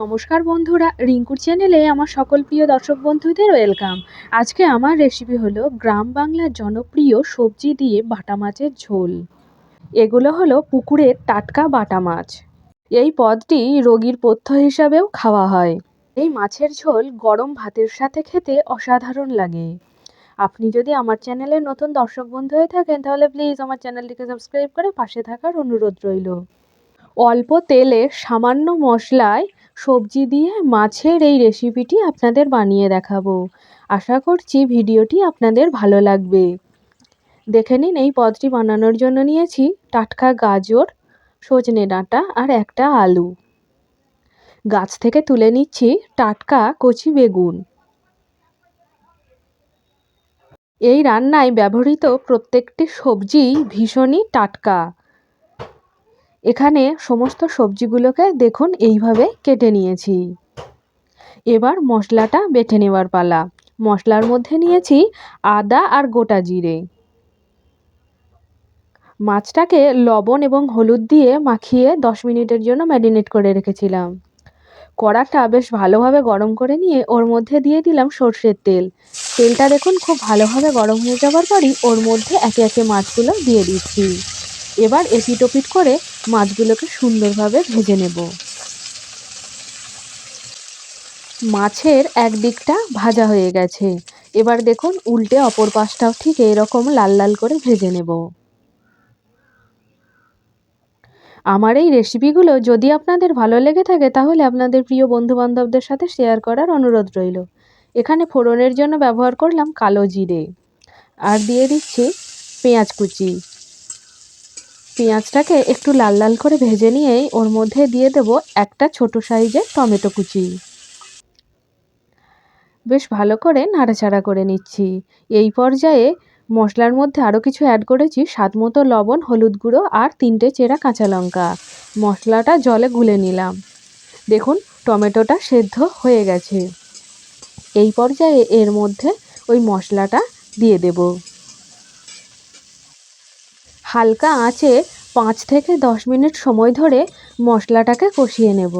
নমস্কার বন্ধুরা, রিঙ্কুর চ্যানেলে আমার সকল প্রিয় দর্শক বন্ধুদের ওয়েলকাম আজকে আমার রেসিপি হলো গ্রাম বাংলার জনপ্রিয় সবজি দিয়ে বাটা মাছের ঝোল। এগুলো হলো পুকুরের টাটকা বাটা মাছ। এই পদটি রোগীর পথ্য হিসাবেও খাওয়া হয়। এই মাছের ঝোল গরম ভাতের সাথে খেতে অসাধারণ লাগে। আপনি যদি আমার চ্যানেলের নতুন দর্শক বন্ধু হয়ে থাকেন, তাহলে প্লিজ আমার চ্যানেলটিকে সাবস্ক্রাইব করে পাশে থাকার অনুরোধ রইল। অল্প তেলে সামান্য মশলায় সবজি দিয়ে মাছের এই রেসিপিটি আপনাদের বানিয়ে দেখাবো। আশা করছি ভিডিওটি আপনাদের ভালো লাগবে। দেখে নিন, এই পদটি বানানোর জন্য নিয়েছি টাটকা গাজর, সজনে ডাঁটা আর একটা আলু। গাছ থেকে তুলে নিচ্ছি টাটকা কচি বেগুন। এই রান্নায় ব্যবহৃত প্রত্যেকটি সবজি ভীষণই টাটকা। এখানে সমস্ত সবজিগুলোকে দেখুন এইভাবে কেটে নিয়েছি। এবার মশলাটা বেটে নেওয়ার পালা। মশলার মধ্যে নিয়েছি আদা আর গোটা জিরে। মাছটাকে লবণ এবং হলুদ দিয়ে মাখিয়ে দশ মিনিটের জন্য ম্যারিনেট করে রেখেছিলাম। কড়াটা বেশ ভালোভাবে গরম করে নিয়ে ওর মধ্যে দিয়ে দিলাম সর্ষের তেল। তেলটা দেখুন খুব ভালোভাবে গরম হয়ে যাওয়ার পরই ওর মধ্যে একে একে মাছগুলো দিয়ে দিচ্ছি। এবার এপিট ওপিট করে মাছগুলোকে সুন্দরভাবে ভেজে নেব। মাছের এক দিকটা ভাজা হয়ে গেছে। এবার দেখুন, উল্টে অপর পাশটাও ঠিক এরকম লাল লাল করে ভেজে নেব। আমার এই রেসিপিগুলো যদি আপনাদের ভালো লেগে থাকে, তাহলে আপনাদের প্রিয় বন্ধুবান্ধবদের সাথে শেয়ার করার অনুরোধ রইল। এখানে ফোড়নের জন্য ব্যবহার করলাম কালো জিরে। আর দিয়ে দিচ্ছি পেঁয়াজ কুচি। পেঁয়াজটাকে একটু লাল লাল করে ভেজে নিয়েই ওর মধ্যে দিয়ে দেব একটা ছোট সাইজের টমেটো কুচি। বেশ ভালো করে নাড়াচাড়া করে নিচ্ছি। এই পর্যায়ে মশলার মধ্যে আরও কিছু অ্যাড করেছি স্বাদ মতো লবণ, হলুদ গুঁড়ো আর তিনটে চেরা কাঁচা লঙ্কা। মশলাটা জলে গুলে নিলাম। দেখুন, টমেটোটা সেদ্ধ হয়ে গেছে। এই পর্যায়ে এর মধ্যে ওই মশলাটা দিয়ে দেব। হালকা আঁচে পাঁচ থেকে দশ মিনিট সময় ধরে মশলাটাকে কষিয়ে নেব।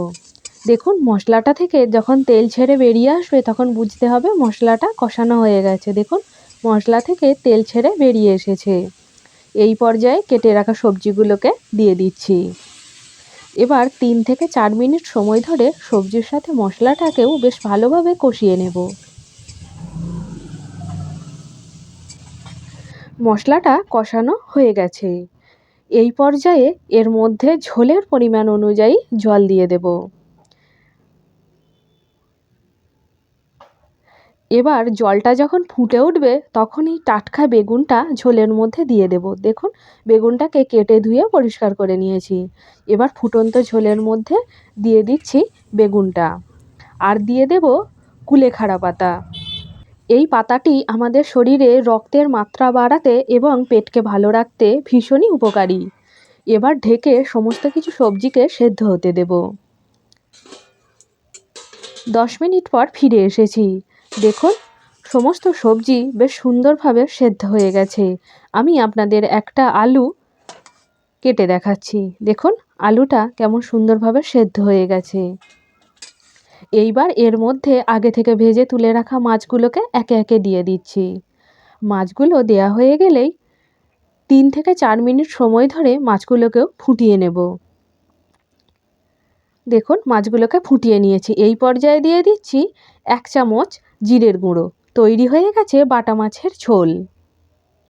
দেখুন, মশলাটা থেকে যখন তেল ছেড়ে বেরিয়ে আসবে, তখন বুঝতে হবে মশলাটা কষানো হয়ে গেছে। দেখুন, মশলা থেকে তেল ছেড়ে বেরিয়ে এসেছে। এই পর্যায়ে কেটে রাখা সবজিগুলোকে দিয়ে দিচ্ছি। এবার তিন থেকে চার মিনিট সময় ধরে সবজির সাথে মশলাটাকেও বেশ ভালোভাবে কষিয়ে নেব। মশলাটা কষানো হয়ে গেছে। এই পর্যায়ে এর মধ্যে ঝোলের পরিমাণ অনুযায়ী জল দিয়ে দেব। এবার জলটা যখন ফুটে উঠবে, তখনই টাটকা বেগুনটা ঝোলের মধ্যে দিয়ে দেব। দেখুন, বেগুনটাকে কেটে ধুয়ে পরিষ্কার করে নিয়েছি। এবার ফুটন্ত ঝোলের মধ্যে দিয়ে দিচ্ছি বেগুনটা। আর দিয়ে দেব কুলেখাড়া পাতা। এই পাতাটি আমাদের শরীরে রক্তের মাত্রা বাড়াতে এবং পেটকে ভালো রাখতে ভীষণই উপকারী। এবার ঢেকে সমস্ত কিছু সবজিকে সেদ্ধ হতে দেব। দশ মিনিট পর ফিরে এসেছি। দেখুন, সমস্ত সবজি বেশ সুন্দরভাবে সেদ্ধ হয়ে গেছে। আমি আপনাদের একটা আলু কেটে দেখাচ্ছি। দেখুন, আলুটা কেমন সুন্দরভাবে সেদ্ধ হয়ে গেছে। এইবার এর মধ্যে আগে থেকে ভেজে তুলে রাখা মাছগুলোকে একে একে দিয়ে দিচ্ছি। মাছগুলো দেয়া হয়ে গেলেই তিন থেকে চার মিনিট সময় ধরে মাছগুলোকেও ফুটিয়ে নেব। দেখুন, মাছগুলোকে ফুটিয়ে নিয়েছি। এই পর্যায়ে দিয়ে দিচ্ছি এক চামচ জিরের গুঁড়ো। তৈরি হয়ে গেছে বাটা মাছের ঝোল।